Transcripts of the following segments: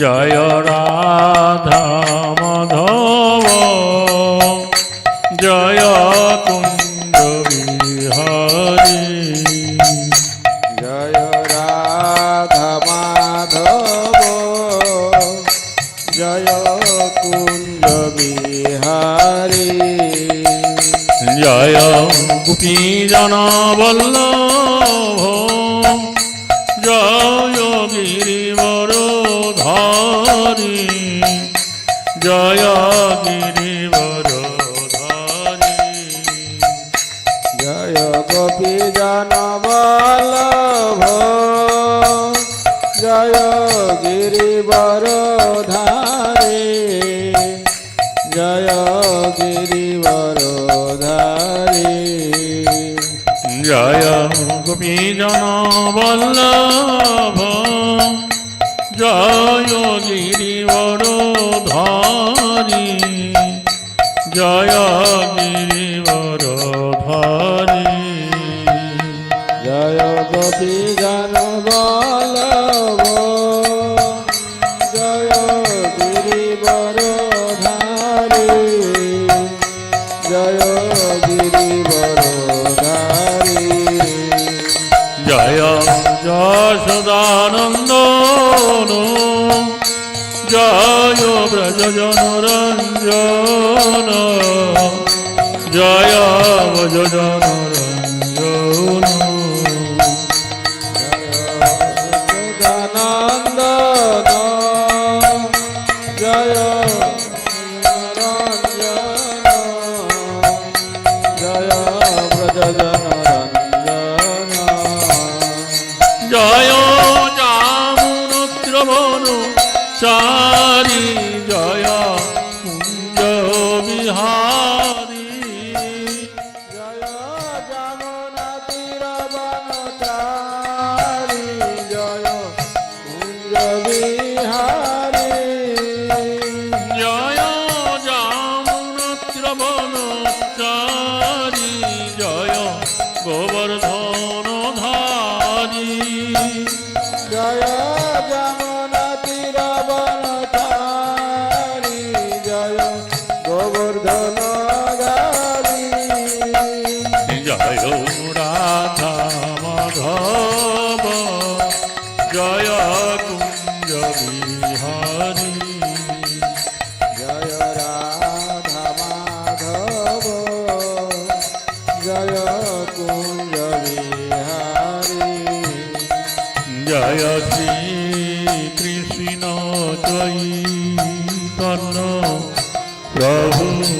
জয় রাধা মাধব জয় কুঞ্জ বিহারী। জয় রাধা মাধব জয় কুঞ্জ বিহারী। জয় গোপী জনবল্লভ জয় গিরিবর ধারী জয় গোপী জনবল্লভ জয় গিরিবর ধারে জয় গিরিবর ধারে জয় গোপী জনবল্লভ জয় গিরিবর ধারী জয় গিরিবর ধারী জয় গোপী জয় ব্রজ জনরঞ্জন। জয় ব্রজ জনরঞ্জন।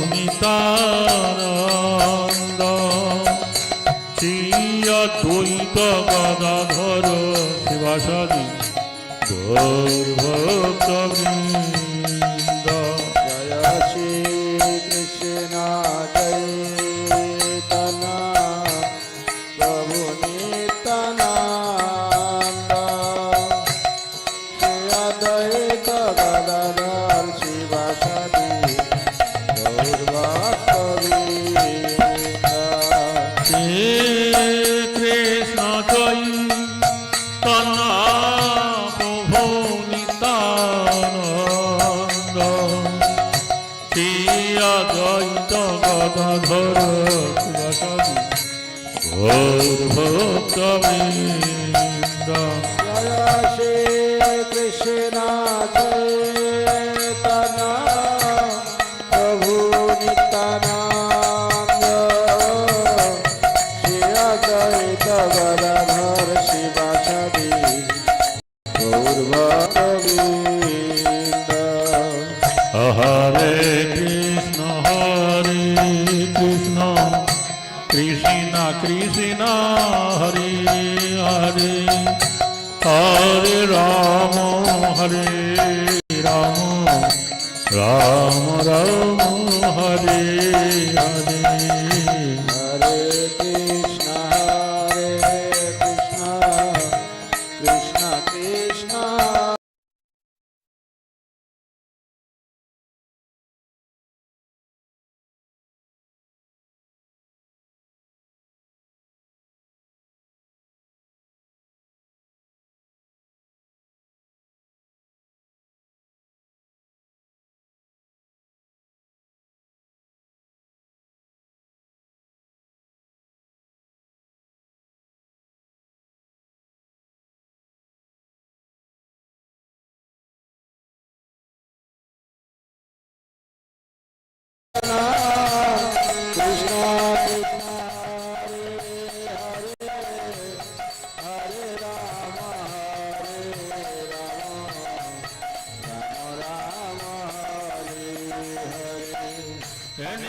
প্রভু নিতানন্দ শ্রী অদ্বৈত গদাধর শিবাসাদি। গৌরভক্ত ভক্ত জয় শ্রী কৃষ্ণ চৈতন্য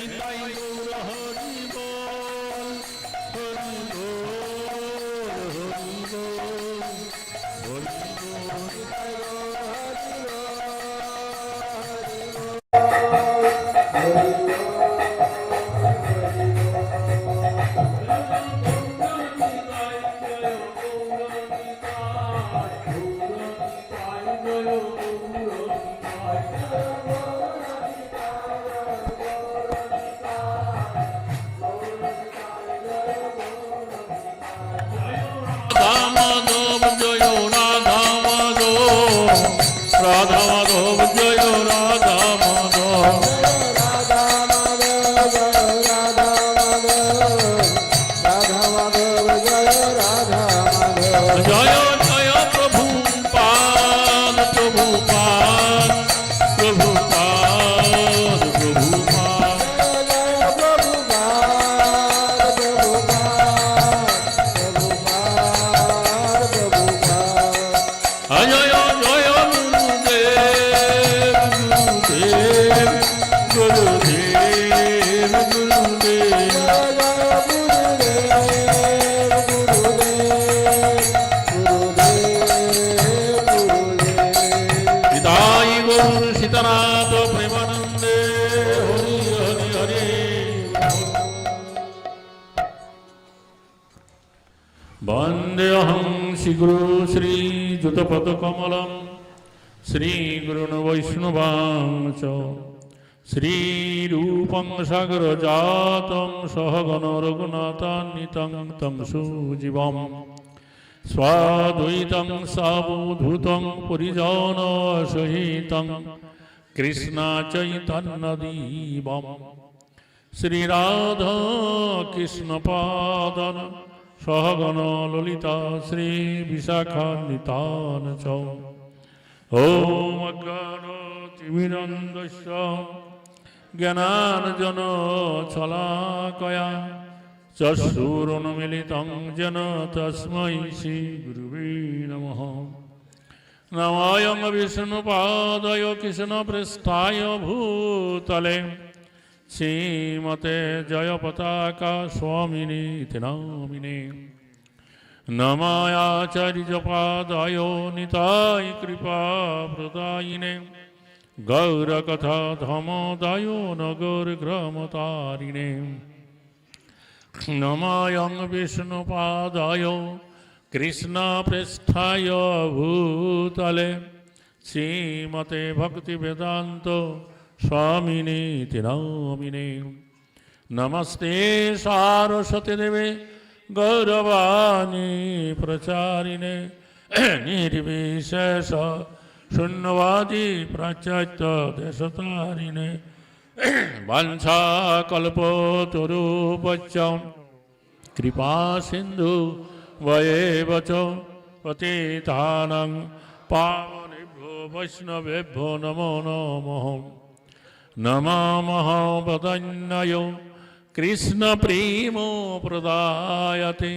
নিতাই গৌর সীতানাথ প্রেমানন্দে, হরি হরি হরি। বন্দেহং শ্রীগুরু শ্রীযুতপদকমলম শ্রীগুরুণ বৈষ্ণবাং চ। শ্রীরূপং সাগরজাতং সহগণ রঘুনাথান্বিতং তং সুজীবম। স্বাদ্বৈতং সাবধূতং পরিজন সহিতং কৃষ্ণা চৈতন্যদীবম শ্রীরাধা কৃষ্ণ পাদন সহগণ ললিতা শ্রী বিশাখান্বিতান চ ওম অজ্ঞানতিমিরন্দস্য জ্ঞানার্জন ছলাকয়া চক্ষুরুন্মিলিतं যেন তস্मै শ্রীগুরুবে নমঃ নমায়ং বিষ্ণুপাদয় কৃষ্ণপৃষ্ঠায় ভূতলে শ্রীমতে জয় পতাকা স্বামিনীতি নামিনে নমায়াচার্যপাদায় নিতাই কৃপা প্রদায়িনে কৃষ্ণপৃষ্ঠায় ভূতলে শ্রীমতে ভক্তিবেদান্ত স্বামিনীতি নামিনে নমস্তে সারস্বতী দেবে, গৌরবাণী প্রচারিণে। নির্বিশেষ শূন্যবাদী প্রাচ্যাত্য দেশতারিণে। বাঞ্ছা বাঞ্ছাকল্পতরূপচ্চ। কৃপা সিন্ধু বয়েব চ পতিতানাং পাবনেভ্যো বৈষ্ণবেভ্যো নমো নমঃ নমামহ বদন্যয় কৃষ্ণ প্রেম প্রদায়তে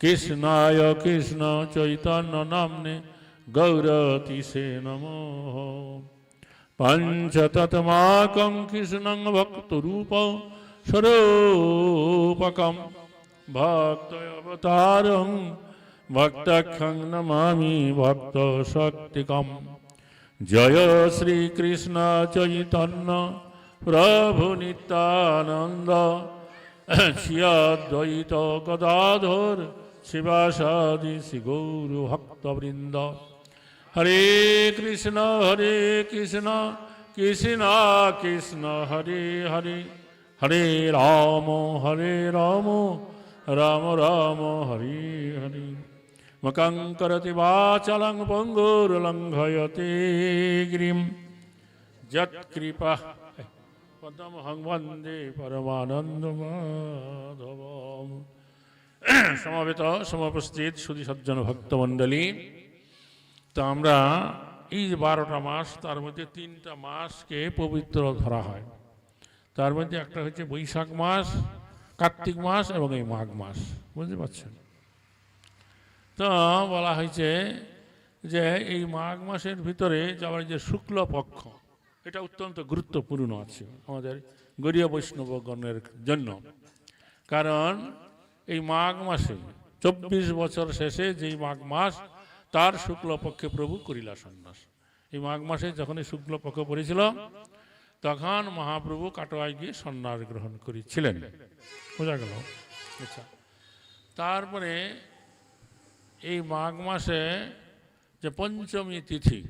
কৃষ্ণায় কৃষ্ণ চৈতন্য নাম্নে গৌরতিষে নমঃ পঞ্চতত্মাকং কৃষ্ণং ভক্তবতারং ভক্তক্ষং নমামি ভক্ত শক্তিকম জয় শ্রীকৃষ্ণ চৈতন্য প্রভু নিত্যানন্দ শ্রীয়দ্বৈত গদাধর শিবাসাদি শ্রী গৌর ভক্তবৃন্দ হরে কৃষ্ণ হরে কৃষ্ণ কৃষ্ণ রাম রাম, হরি হরি। মকং করতি বাচলং পঙ্গুর্লঙ্ঘয়তে গিরিম। যৎকৃপা পদমহং বন্দে পরমানন্দ মাধবম সমবেত, সমপস্থিত সুধী সজ্জন ভক্তমণ্ডলী তো আমরা এই যে বারোটা মাস, তার মধ্যে তিনটা মাসকে পবিত্র ধরা হয়। তার মধ্যে একটা হচ্ছে বৈশাখ মাস কার্তিক মাস এবং এই মাঘ মাস, বুঝতে পারছেন? তো বলা হয়েছে যে এই মাঘ মাসের ভিতরে যাওয়ার যে শুক্ল পক্ষ এটা অত্যন্ত গুরুত্বপূর্ণ আছে আমাদের গরিয় বৈষ্ণবগণের জন্য। কারণ এই মাঘ মাসে, চব্বিশ বছর শেষে যেই মাঘ মাস, তার শুক্লপক্ষে প্রভু করিলা সন্ন্যাস এই মাঘ মাসে যখন এই শুক্লপক্ষ পড়েছিল তখন মহাপ্রভু কাটোয়ায় গিয়ে সন্ন্যাস গ্রহণ করেছিলেন। বোঝা গেল? আচ্ছা। তারপরে এই মাঘ মাসে যে পঞ্চমী তিথি,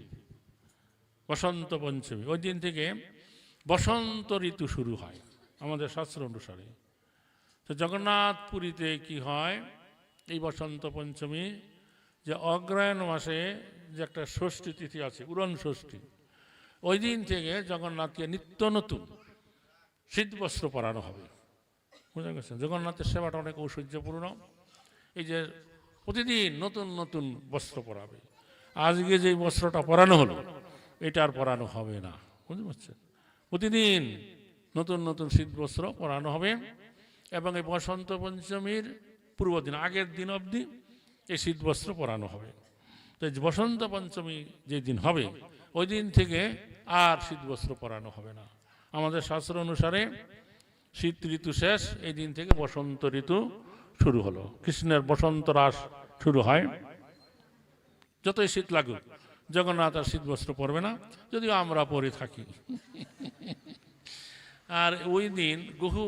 বসন্ত পঞ্চমী, ওই দিন থেকে বসন্ত ঋতু শুরু হয় আমাদের শাস্ত্র অনুসারে। তো জগন্নাথ পুরীতে কি হয়, এই বসন্ত পঞ্চমী যে অগ্রায়ণ মাসে যে একটা ষষ্ঠী তিথি আছে, উড়ন ষষ্ঠী ওই দিন থেকে জগন্নাথকে নিত্য নতুন শীত বস্ত্র পরানো হবে। বুঝা গেছে জগন্নাথের সেবাটা অনেক ঐশ্বর্যপূর্ণ এই যে প্রতিদিন নতুন নতুন বস্ত্র পরাবে। আজকে যে বস্ত্রটা পরানো হলো, এটা আর পরানো হবে না। বুঝতে পারছেন? প্রতিদিন নতুন নতুন শীত বস্ত্র পরানো হবে এবং এই বসন্ত পঞ্চমীর পূর্ব দিন আগের দিন অবধি এই শীত বস্ত্র পরানো হবে। তো বসন্ত পঞ্চমী যে দিন হবে, ওই দিন থেকে আর শীত বস্ত্র পরানো হবে না। আমাদের শাস্ত্র অনুসারে শীত ঋতু শেষ, এই দিন থেকে বসন্ত ঋতু শুরু হলো। কৃষ্ণের বসন্ত রাস শুরু হয়। যতই শীত লাগুক, জগন্নাথ আর শীত বস্ত্র পরবে না, যদিও আমরা পরে থাকি। আর ওই দিন বহু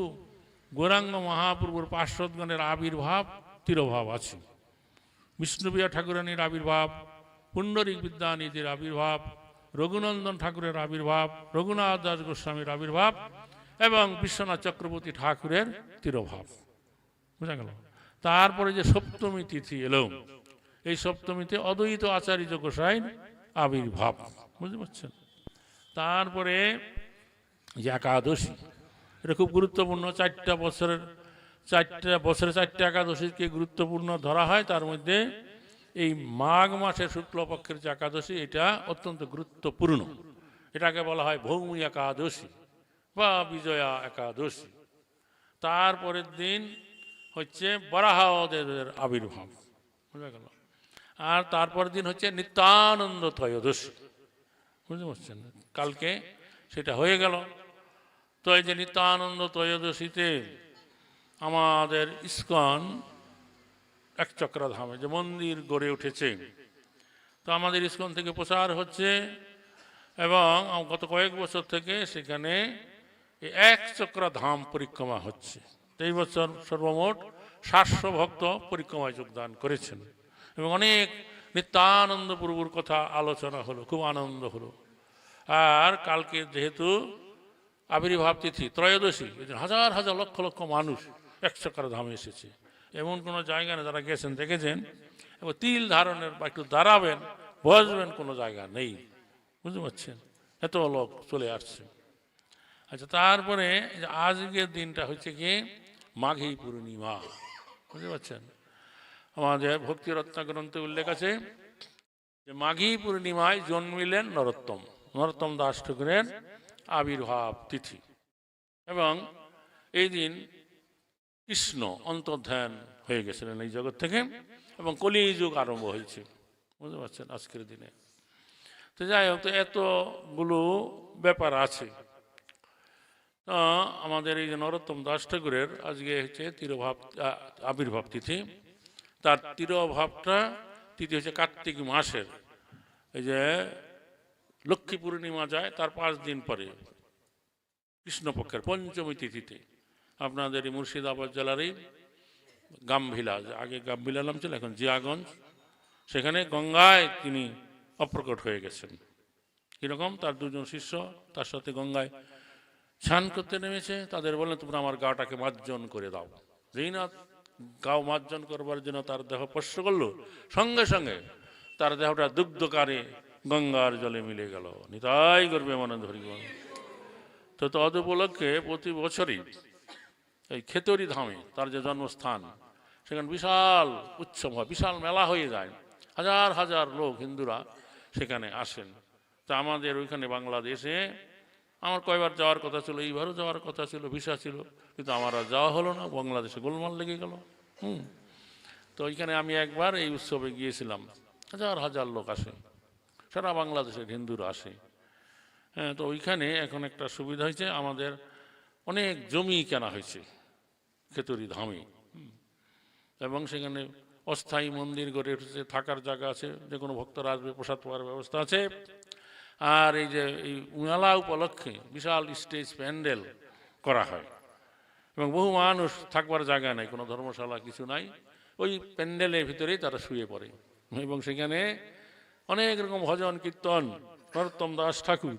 গৌরাঙ্গ মহাপ্রভুর পার্শ্বদগণের আবির্ভাব, তিরোভাব আছে। বিষ্ণুপ্রিয়া ঠাকুরানীর আবির্ভাব, পুণ্ডরিক বিদ্যানীতির আবির্ভাব, রঘুনন্দন ঠাকুরের আবির্ভাব, রঘুনাথ দাস গোস্বামীর আবির্ভাব এবং বিশ্বনাথ চক্রবর্তী ঠাকুরের তিরোভাব। বুঝা গেল? তারপরে যে সপ্তমী তিথি এলো, এই সপ্তমীতে অদ্বৈত আচার্য গোসাইন আবির্ভাব। বুঝতে পারছেন? তারপরে একাদশী, এটা খুব গুরুত্বপূর্ণ, চারটা বছরের চারটা বছরে চারটা একাদশীকে গুরুত্বপূর্ণ ধরা হয়, তার মধ্যে এই মাঘ মাসের শুক্লপক্ষের যে একাদশী, এটা অত্যন্ত গুরুত্বপূর্ণ। এটাকে বলা হয় ভৌমি একাদশী বা বিজয়া একাদশী। তারপরের দিন হচ্ছে বরাহদের আবির্ভাব, বুঝা গেল? আর তারপর দিন হচ্ছে নিত্যানন্দ ত্রয়োদশী, বুঝতে পারছেন? কালকে সেটা হয়ে গেল। তো এই যে নিত্যানন্দ ত্রয়োদশীতে আমাদের ইস্কন এক চক্রধামে, যে মন্দির গড়ে উঠেছে। তো আমাদের ইস্কন থেকে প্রচার হচ্ছে এবং গত কয়েক বছর থেকে সেখানে এক চক্র ধাম পরিক্রমা হচ্ছে। এই বছর সর্বমোট সাতশো ভক্ত পরিক্রমায় যোগদান করেছেন এবং অনেক নিত্যানন্দ প্রভুর কথা আলোচনা হলো, খুব আনন্দ হলো। আর কালকে যেহেতু আবির্ভাব তিথি, ত্রয়োদশী হাজার হাজার লক্ষ লক্ষ মানুষ এক চক্র ধামে এসেছে। এমন কোনো জায়গা নেই, যারা গেছেন দেখেছেন? এবং তিল ধারণের বা একটু দাঁড়াবেন, বসবেন কোনো জায়গা নেই। বুঝতে পারছেন? এত লোক চলে আসছে। আচ্ছা তারপরে আজকের দিনটা হচ্ছে কি? মাঘী পূর্ণিমা। বুঝতে পারছেন? আমাদের ভক্তি রত্না গ্রন্থে উল্লেখ আছে যে মাঘী পূর্ণিমায় জন্মিলেন নরোত্তম। নরোত্তম দাস ঠাকুরের আবির্ভাব তিথি। এবং এই দিন কৃষ্ণ অন্তর্ধান হয়ে গেছিলেন এই জগৎ থেকে এবং কলিযুগ আরম্ভ হয়েছে। বুঝতে পারছেন আজকের দিনে। তো যাই হোক, তো এতগুলো ব্যাপার আছে। আমাদের এই যে নরোত্তম দাস ঠাকুরের আজকে হচ্ছে তিরোভাব আবির্ভাব তিথি। তার তিরোভাবটা তিথি হচ্ছে কার্তিক মাসের। এই যে লক্ষ্মী পূর্ণিমা যায়, তার পাঁচ দিন পরে কৃষ্ণপক্ষের পঞ্চমী তিথিতে। আপনাদের এই মুর্শিদাবাদ জেলারই গামভিলা। আগে গামভিলা নাম ছিল, এখন জিয়াগঞ্জ। সেখানে গঙ্গায় তিনি অপ্রকট হয়ে গেছেন। কীরকম? তার দুজন শিষ্য তার সাথে গঙ্গায় স্নান করতে নেমেছে। তাদের বললেন, তোমরা আমার গাটাকে মার্জন করে দাও। যেই না গাও মার্জন করবার জন্য তার দেহ স্পর্শ করল। সঙ্গে সঙ্গে তার দেহটা দুগ্ধকারে গঙ্গার জলে মিলে গেল। নিতাই করবে মনে ধরি তো তদ উপলক্ষে প্রতি বছরই এই খেতরি ধামে তার যে জন্মস্থান, সেখানে বিশাল উৎসব হয়, বিশাল মেলা হয়ে যায়। হাজার হাজার লোক, হিন্দুরা সেখানে আসেন। তা আমাদের ওইখানে বাংলাদেশে আমার কয়বার যাওয়ার কথা ছিল, এইবারও যাওয়ার কথা ছিল, ভিসা ছিল, কিন্তু আমার আর যাওয়া হলো না, বাংলাদেশে গোলমাল লেগে গেল। হুম। তো ওইখানে আমি একবার এই উৎসবে গিয়েছিলাম। হাজার হাজার লোক আসে, সারা বাংলাদেশের হিন্দুরা আসে। হ্যাঁ তো ওইখানে এখন একটা সুবিধা হয়েছে, আমাদের অনেক জমি কেনা হয়েছে। খেতুরি ধামে। এবং সেখানে অস্থায়ী মন্দির গড়ে উঠেছে, থাকার জায়গা আছে, যে কোনো ভক্তরা আসবে, প্রসাদ পাওয়ার ব্যবস্থা আছে। আর এই যে, এই মেলা উপলক্ষে বিশাল স্টেজ প্যান্ডেল করা হয়। এবং বহু মানুষ থাকবার জায়গা নেই, কোনো ধর্মশালা কিছু নাই। ওই প্যান্ডেলের ভিতরেই তারা শুয়ে পড়ে। এবং সেখানে অনেক রকম ভজন, কীর্তন, নরোত্তম দাস ঠাকুর,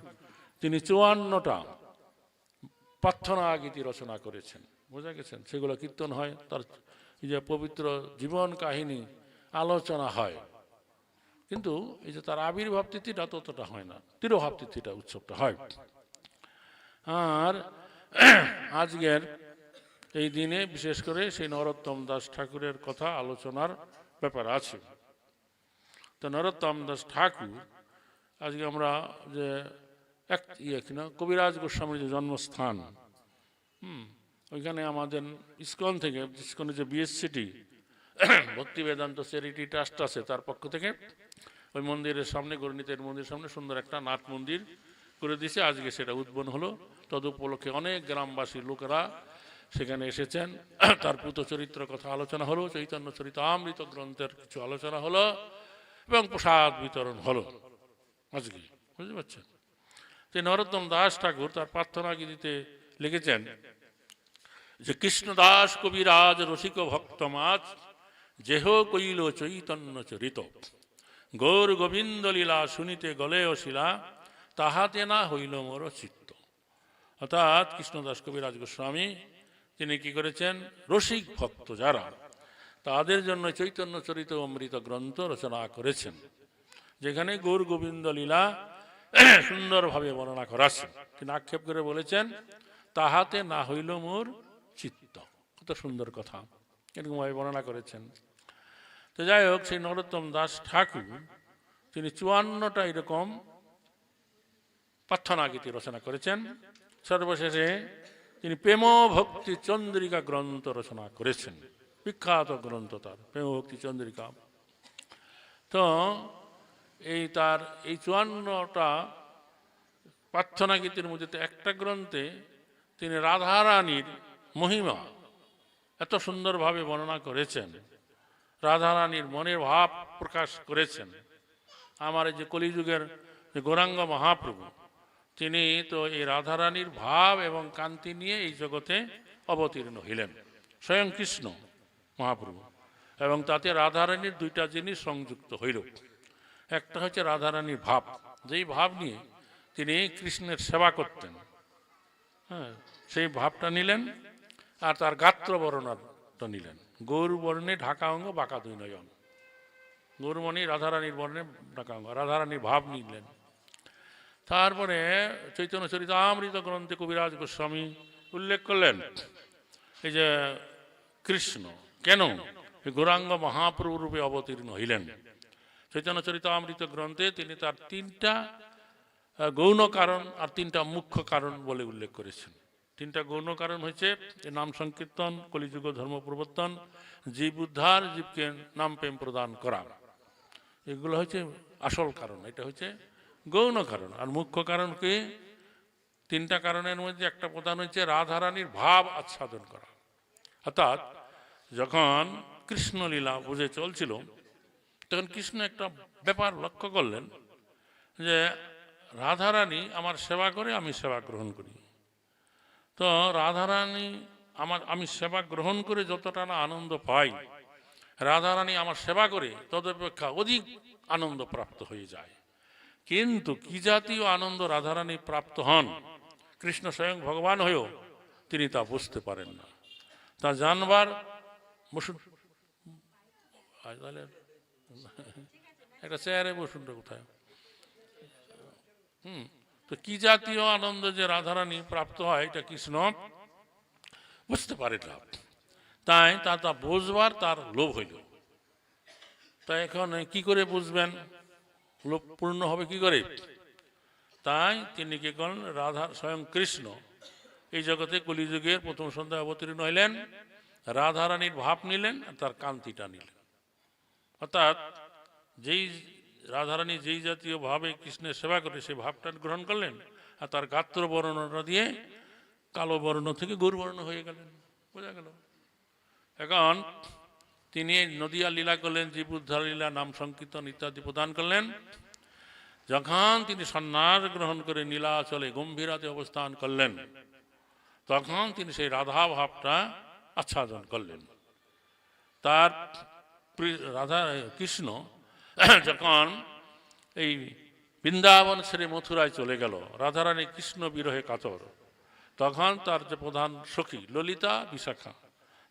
তিনি চুয়ান্নটা প্রার্থনা গীতি রচনা করেছেন। বোঝা গেছেন? সেগুলো কীর্তন হয়, তার যে পবিত্র জীবন কাহিনী, আলোচনা হয়। কিন্তু এই যে তার আবির্ভাব তিথিটা ততটা হয় না, তিরোভাব তিথিটা উৎসবটা হয়। আর আজকের এই দিনে বিশেষ করে সেই নরোত্তম দাস ঠাকুরের কথা আলোচনার ব্যাপার আছে। তো নরোত্তম দাস ঠাকুর, আজকে আমরা যে এক ইয়ে কিনা কবিরাজ গোস্বামীর যে জন্মস্থান, হুম ওইখানে আমাদের ইস্কন থেকে ইস্কনে যে বিএসসিটি ভক্তি বেদান্ত চ্যারিটি ট্রাস্ট আছে, তার পক্ষ থেকে ওই মন্দিরের সামনে গণিতের মন্দিরের সামনে সুন্দর একটা নাট মন্দির করে দিয়েছে। আজকে সেটা উদ্বোধন হলো। তদুপলক্ষে অনেক গ্রামবাসী লোকেরা সেখানে এসেছেন। তার পুত চরিত্র কথা আলোচনা হলো, চৈতন্য চরিত আমৃত গ্রন্থের কিছু আলোচনা হলো এবং প্রসাদ বিতরণ হলো আজকে। বুঝতে পারছেন? যে নরোত্তম দাস ঠাকুর তার প্রার্থনা গীতিতে লিখেছেন যে কৃষ্ণদাস কবিরাজ রসিক ভক্ত মাছ, যেহ কইল চৈতন্য চরিত। গৌর গোবিন্দ লীলা শুনিতে গলে শিলা তাহাতে না হইল মোর চিত্ত। অর্থাৎ কৃষ্ণদাস কবিরাজ গোস্বামী, তিনি কি করেছেন? রসিক ভক্ত যারা, তাদের জন্য চৈতন্য চরিত অমৃত গ্রন্থ রচনা করেছেন, যেখানে গৌর গোবিন্দ লীলা সুন্দরভাবে বর্ণনা করা আছে। তিনি আক্ষেপ করে বলেছেন, তাহাতে না হইল মোর কত সুন্দর কথা। এরকমভাবে বর্ণনা করেছেন। তো যাই হোক, সেই নরোত্তম দাস ঠাকুর, তিনি চুয়ান্নটা এরকম প্রার্থনা গীতি রচনা করেছেন। সর্বশেষে তিনি প্রেম ভক্তি চন্দ্রিকা গ্রন্থ রচনা করেছেন। বিখ্যাত গ্রন্থ তার প্রেম ভক্তি চন্দ্রিকা। তো এই তার, এই চুয়ান্নটা প্রার্থনা গীতির মধ্যে একটা গ্রন্থে তিনি রাধারানীর মহিমা এত সুন্দরভাবে বর্ণনা করেছেন। রাধারানীর মনের ভাব প্রকাশ করেছেন। আমার যে কলিযুগের গৌরাঙ্গ মহাপ্রভু, তিনি তো এই রাধারানীর ভাব এবং কান্তি নিয়ে এই জগতে অবতীর্ণ হইলেন। স্বয়ং কৃষ্ণ মহাপ্রভু, এবং তাতে রাধারানীর দুইটা জিনিস সংযুক্ত হইল। একটা হচ্ছে রাধারানীর ভাব। যেই ভাব নিয়ে তিনি কৃষ্ণের সেবা করতেন হ্যাঁ সেই ভাবটা নিলেন আর তার গাত্র বর্ণাটা নিলেন। গৌর বর্ণে ঢাকা অঙ্গ বাঁকা দুই নয়ন গৌরমণি রাধারানীর বর্ণে ঢাকা অঙ্গ রাধারানীর ভাব নিলেন। তারপরে চৈতন্য চরিতামৃত গ্রন্থে কবিরাজ গোস্বামী উল্লেখ করলেন, এই যে কৃষ্ণ কেন গৌরাঙ্গ মহাপ্রভু রূপে অবতীর্ণ হইলেন? চৈতন্য চরিতামৃত গ্রন্থে তিনি তার তিনটা গৌণ কারণ আর তিনটা মুখ্য কারণ বলে উল্লেখ করেছেন। তিনটা গৌণ কারণ হচ্ছে যে নাম সংকীর্তন, কলিযুগ ধর্ম প্রবর্তন, জীব উদ্ধার, জীবকে নাম প্রেম প্রদান করা। এগুলো হচ্ছে আসল কারণ, এটা হচ্ছে গৌণ কারণ। আর মুখ্য কারণ কি? তিনটা কারণের মধ্যে একটা প্রধান হচ্ছে রাধারানীর ভাব আচ্ছাদন করা। অর্থাৎ যখন কৃষ্ণলীলা বুঝে চলছিল, তখন কৃষ্ণ একটা ব্যাপার লক্ষ্য করলেন যে, রাধারানী আমার সেবা করে, আমি সেবা গ্রহণ করি। তো রাধারানী আমার, আমি সেবা গ্রহণ করে যতটা না আনন্দ পাই, রাধারানী আমার সেবা করে তদপেক্ষা অধিক আনন্দ প্রাপ্ত হয়ে যায়। কিন্তু কি জাতীয় আনন্দ রাধারানী প্রাপ্ত হন? কৃষ্ণ স্বয়ং ভগবান হয়েও তিনি তা বুঝতে পারেন না। তা জানবার একটা চেয়ারে বসুন রে কোথায়? হুম। তো কি জাতীয় আনন্দ যে রাধারানী প্রাপ্ত হয়, এটা কৃষ্ণ? বুঝতে পারে না। তাই তা তা বুঝবার তার লোভ হইল। তাই এখন কি করে বুঝবেন? লোভ পূর্ণ হবে কি করে? তাই তিনি কি করেন রাধা, স্বয়ং কৃষ্ণ এই জগতে কলিযুগের প্রথম সন্ধ্যায় অবতীর্ণ হইলেন। রাধারানীর ভাব নিলেন আর তার কান্তিটা নিলেন। অর্থাৎ যেই রাধারানী যেই জাতীয় ভাবে কৃষ্ণের সেবা করে, সেই ভাবটা গ্রহণ করলেন আর তার গাত্র বর্ণনাটা দিয়ে কালো বর্ণ থেকে বর্ণ হয়ে গেলেন। বোঝা গেল? এখন তিনি নদিয়া লীলা করলেন জীবুদ্ধার লীলা, নাম সংকীর্তন ইত্যাদি প্রদান করলেন। যখন তিনি সন্ন্যাস গ্রহণ করে নীলাচলে গম্ভীরাতে অবস্থান করলেন, তখন তিনি সেই রাধা ভাবটা আচ্ছাদন করলেন। তার রাধা কৃষ্ণ যখন এই বৃন্দাবন ছেড়ে মথুরায় চলে গেল, রাধারানী কৃষ্ণ বিরহে কাতর, তখন তার যে প্রধান সখী ললিতা বিশাখা,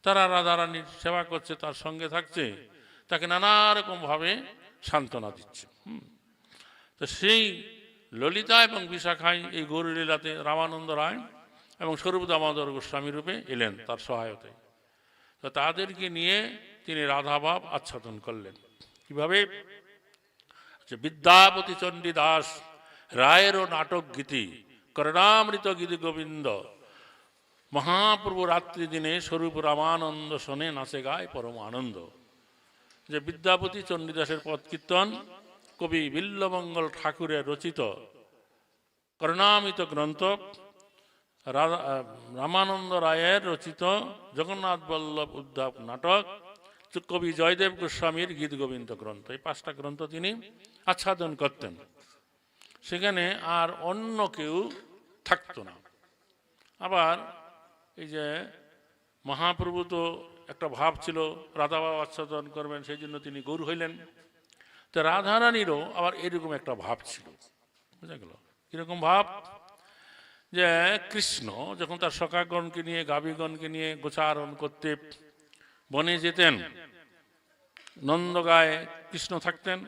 তারা রাধারানীর সেবা করছে, তার সঙ্গে থাকছে, তাকে নানা রকমভাবে সান্ত্বনা দিচ্ছে। তো সেই ললিতা এবং বিশাখাই এই গৌরীলীলাতে রামানন্দ রায় এবং স্বরূপ দামোদর গোস্বামী রূপে এলেন তার সহায়তায়। তো তাদেরকে নিয়ে তিনি রাধাভাব আচ্ছাদন করলেন। কীভাবে? যে বিদ্যাপতি চণ্ডী দাস রায়েরও নাটক গীতি, করণামৃত গীতি গোবিন্দ। মহাপ্রভু রাত্রি দিনে স্বরূপ রামানন্দ শোনে, নাচে গায় পরম আনন্দ। যে বিদ্যাপতি চণ্ডীদাসের পদ কীর্তন, কবি বিল্লমঙ্গল ঠাকুরের রচিত করণামিত গ্রন্থ রামানন্দ রায়ের রচিত জগন্নাথ বল্লভ উদ্যাপ নাটক কবি জয়দেব গোস্বামীর গীত গোবিন্দ গ্রন্থ, এই পাঁচটা গ্রন্থ তিনি আচ্ছাদন করতেন। সেখানে আর অন্য কেউ থাকতো না। আবার এই যে মহাপ্রভু তো একটা ভাব ছিল রাধাবাব আচ্ছাদন করবেন, সেই জন্য তিনি গৌর হইলেন। তো রাধারানীরও আবার এরকম একটা ভাব ছিল। বুঝা গেল? কীরকম ভাব যে কৃষ্ণ যখন তার সকাগণকে নিয়ে, গাভীগণকে নিয়ে গোচারণ করতে বনে যেতেন। নন্দগায়ে কৃষ্ণ থাকতেন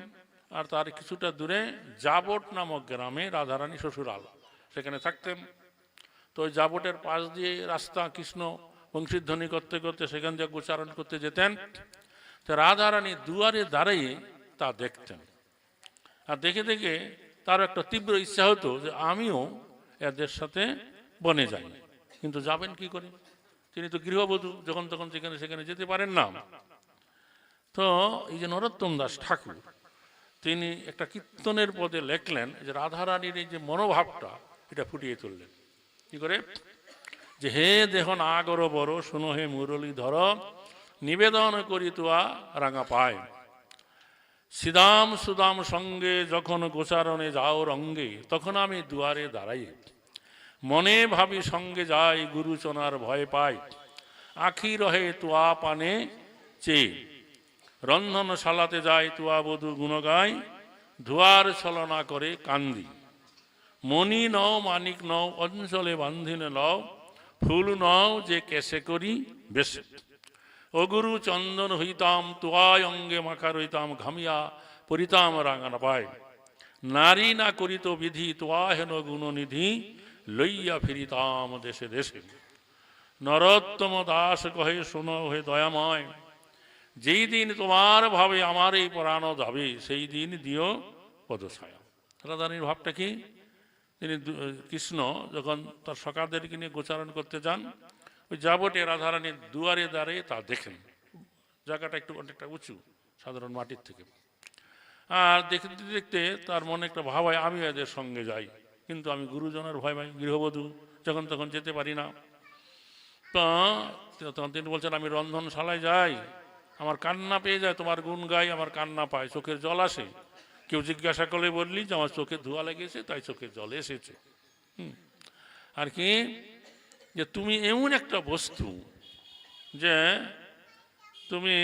আর তার কিছুটা দূরে জাবট নামক গ্রামে রাধারানী শ্বশুরাল, সেখানে থাকতেন। তো ওই জাবটের পাশ দিয়ে রাস্তা কৃষ্ণ বংশীধ্বনি করতে করতে সেখান দিয়ে গোচারণ করতে যেতেন। তো রাধারানী দুয়ারে দাঁড়িয়ে তা দেখতেন। আর দেখে দেখে তার একটা তীব্র ইচ্ছা হতো যে আমিও এদের সাথে বনে যাই। কিন্তু যাবেন কি করে? তিনি তো গৃহবধূ, যখন তখন যেখানে সেখানে যেতে পারেন না। তো এই যে নরোত্তম দাস ঠাকুর, তিনি একটা কীর্তনের পদে লেখলেন যে রাধারানীর এই যে মনোভাবটা, এটা ফুটিয়ে তুললেন। কি করে? যে হে দেহ নাগর বড় শুনো হে মুরলী ধর, নিবেদন করি তোয়া রাঙা পায়। সিদাম সুদাম সঙ্গে যখন গোচারণে যাও রঙ্গে, তখন আমি দুয়ারে দাঁড়াই মনে ভাবি সঙ্গে যাই গুরুচনার ভয় পাই। আখি রহে তোয়া পানে চেয়ে। রন্ধনশালাতে যাই, তুয়া বধু গুণ গাই ধোয়ার ছলনা করে কান্দি। মণি নও, মানিক নও অঞ্চলে বান্ধিনে লও। ফুল নও যে কেসে করি বেশে অগুরু চন্দন হইতাম তোয়ায় অঙ্গে মাখা রইতাম, ঘামিয়া পরিতাম রাঙানা পায়। নারী না করিত বিধি, তোয়া হেন গুণনিধি। লইয়া ফিরিতাম দেশে দেশে। নরোত্তম দাস কহে, শোনো হে দয়াময়, যেই দিন তোমার ভাবে আমার এই পরানো যাবে, সেই দিন দিও পদছায়া। রাধারানীর ভাবটা কি? তিনি কৃষ্ণ যখন তার সকাদেরকে নিয়ে গোচারণ করতে যান, ওই যাবটে রাধারানীর দুয়ারে দাঁড়িয়ে তা দেখেন। জায়গাটা একটু অনেকটা উঁচু, সাধারণ মাটির থেকে। আর দেখতে দেখতে তার মনে একটা ভাব হয় আমি এদের সঙ্গে যাই। কিন্তু আমি গুরুজনের ভয় পাই, গৃহবধূ, যখন তখন যেতে পারি না। তো তিনি বলছেন, আমি রন্ধনশালায় যাই, আমার কান্না পেয়ে যায়, তোমার গুণ গাই, আমার কান্না পায়, চোখের জল আসে। কেউ জিজ্ঞাসা করলে বললি যে, আমার চোখে ধোয়া লেগেছে, তাই চোখের জল এসেছে। আর কি? যে তুমি এমন একটা বস্তু যে তুমি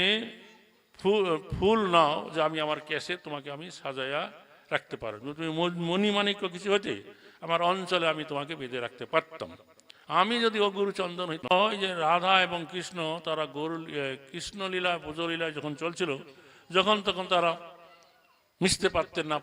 ফুল ফুল নাও যে আমি আমার কেসে তোমাকে আমি সাজাইয়া রাখতে পারো। তুমি মণ- মণিমাণিক্য কিছু হতে আমার অঞ্চলে আমি তোমাকে বেঁধে রাখতে পারতাম। আমি যদি অগুরু চন্দন হই, ওই যে রাধা এবং কৃষ্ণ, তারা গরু কৃষ্ণলীলা পুজোলীলা যখন চলছিল, যখন তখন তারা মিশতে পারতেন না।